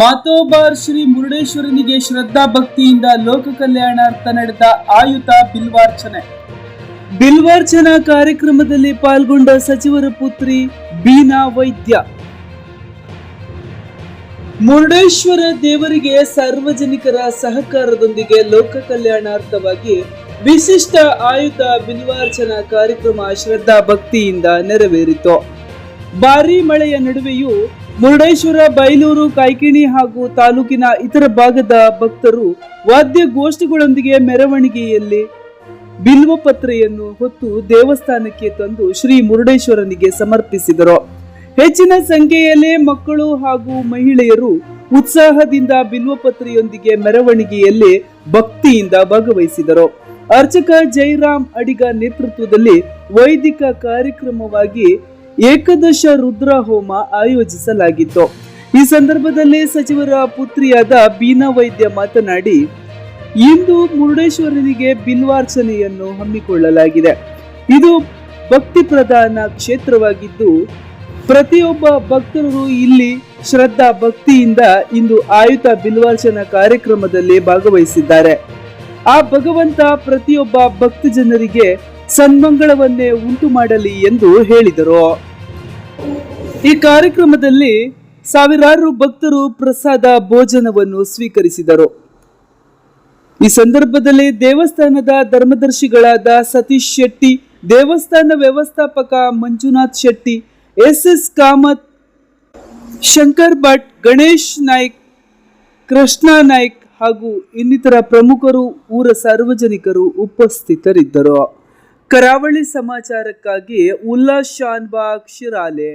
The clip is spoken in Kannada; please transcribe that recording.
ಮಾತೋಬಾರ್ ಶ್ರೀ ಮುರುಡೇಶ್ವರನಿಗೆ ಶ್ರದ್ಧಾ ಭಕ್ತಿಯಿಂದ ಲೋಕ ಕಲ್ಯಾಣಾರ್ಥ ನಡೆದ ಆಯುತ ಬಿಲ್ವಾರ್ಚನೆ. ಬಿಲ್ವಾರ್ಚನಾ ಕಾರ್ಯಕ್ರಮದಲ್ಲಿ ಪಾಲ್ಗೊಂಡ ಸಚಿವರ ಪುತ್ರಿ ಬೀನಾ ವೈದ್ಯ. ಮುರುಡೇಶ್ವರ ದೇವರಿಗೆ ಸಾರ್ವಜನಿಕರ ಸಹಕಾರದೊಂದಿಗೆ ಲೋಕ ಕಲ್ಯಾಣಾರ್ಥವಾಗಿ ವಿಶಿಷ್ಟ ಆಯುಧ ಬಿಲ್ವಾರ್ಚನಾ ಕಾರ್ಯಕ್ರಮ ಶ್ರದ್ಧಾ ಭಕ್ತಿಯಿಂದ ನೆರವೇರಿತು. ಭಾರೀ ಮಳೆಯ ನಡುವೆಯೂ ಮುರುಡೇಶ್ವರ, ಬೈಲೂರು, ಕೈಕಿಣಿ ಹಾಗೂ ತಾಲೂಕಿನ ಇತರ ಭಾಗದ ಭಕ್ತರು ವಾದ್ಯ ಗೋಷ್ಠಿಗಳೊಂದಿಗೆ ಮೆರವಣಿಗೆಯಲ್ಲಿ ಬಿಲ್ವಪತ್ರೆಯನ್ನು ಹೊತ್ತು ದೇವಸ್ಥಾನಕ್ಕೆ ತಂದು ಶ್ರೀ ಮುರುಡೇಶ್ವರನಿಗೆ ಸಮರ್ಪಿಸಿದರು. ಹೆಚ್ಚಿನ ಸಂಖ್ಯೆಯಲ್ಲಿ ಮಕ್ಕಳು ಹಾಗೂ ಮಹಿಳೆಯರು ಉತ್ಸಾಹದಿಂದ ಬಿಲ್ವಪತ್ರೆಯೊಂದಿಗೆ ಮೆರವಣಿಗೆಯಲ್ಲಿ ಭಕ್ತಿಯಿಂದ ಭಾಗವಹಿಸಿದರು. ಅರ್ಚಕ ಜೈರಾಮ್ ಅಡಿಗ ನೇತೃತ್ವದಲ್ಲಿ ವೈದಿಕ ಕಾರ್ಯಕ್ರಮವಾಗಿ ಏಕದಶ ರುದ್ರ ಹೋಮ ಆಯೋಜಿಸಲಾಗಿತ್ತು. ಈ ಸಂದರ್ಭದಲ್ಲಿ ಸಚಿವರ ಪುತ್ರಿಯಾದ ಬೀನಾ ವೈದ್ಯ ಮಾತನಾಡಿ, ಇಂದು ಮುರುಡೇಶ್ವರನಿಗೆ ಬಿಲ್ವಾರ್ಚನೆಯನ್ನು ಹಮ್ಮಿಕೊಳ್ಳಲಾಗಿದೆ. ಇದು ಭಕ್ತಿ ಪ್ರಧಾನ ಕ್ಷೇತ್ರವಾಗಿದ್ದು, ಪ್ರತಿಯೊಬ್ಬ ಭಕ್ತರು ಇಲ್ಲಿ ಶ್ರದ್ಧಾ ಭಕ್ತಿಯಿಂದ ಇಂದು ಆಯುಧ ಬಿಲ್ವಾರ್ಚನಾ ಕಾರ್ಯಕ್ರಮದಲ್ಲಿ ಭಾಗವಹಿಸಿದ್ದಾರೆ. ಆ ಭಗವಂತ ಪ್ರತಿಯೊಬ್ಬ ಭಕ್ತ ಜನರಿಗೆ ಸನ್ಮಂಗಳವನ್ನೇ ಉಂಟು ಮಾಡಲಿ ಎಂದು ಹೇಳಿದರು. ಈ ಕಾರ್ಯಕ್ರಮದಲ್ಲಿ ಸಾವಿರಾರು ಭಕ್ತರು ಪ್ರಸಾದ ಭೋಜನವನ್ನು ಸ್ವೀಕರಿಸಿದರು. ಈ ಸಂದರ್ಭದಲ್ಲಿ ದೇವಸ್ಥಾನದ ಧರ್ಮದರ್ಶಿಗಳಾದ ಸತೀಶ್ ಶೆಟ್ಟಿ, ದೇವಸ್ಥಾನ ವ್ಯವಸ್ಥಾಪಕ ಮಂಜುನಾಥ್ ಶೆಟ್ಟಿ ಎಸ್ ಎಸ್ ಕಾಮತ್, ಶಂಕರ್ ಭಟ್, ಗಣೇಶ್ ನಾಯ್ಕ್, ಕೃಷ್ಣ ನಾಯ್ಕ್ ಹಾಗೂ ಇನ್ನಿತರ ಪ್ರಮುಖರು ಊರ ಸಾರ್ವಜನಿಕರು ಉಪಸ್ಥಿತರಿದ್ದರು. ಕರಾವಳಿ ಸಮಾಚಾರಕ್ಕಾಗಿ ಉಲ್ಲಾಸ್ ಶಾನ್ಬಾಗ್ ಶಿರಾಲೆ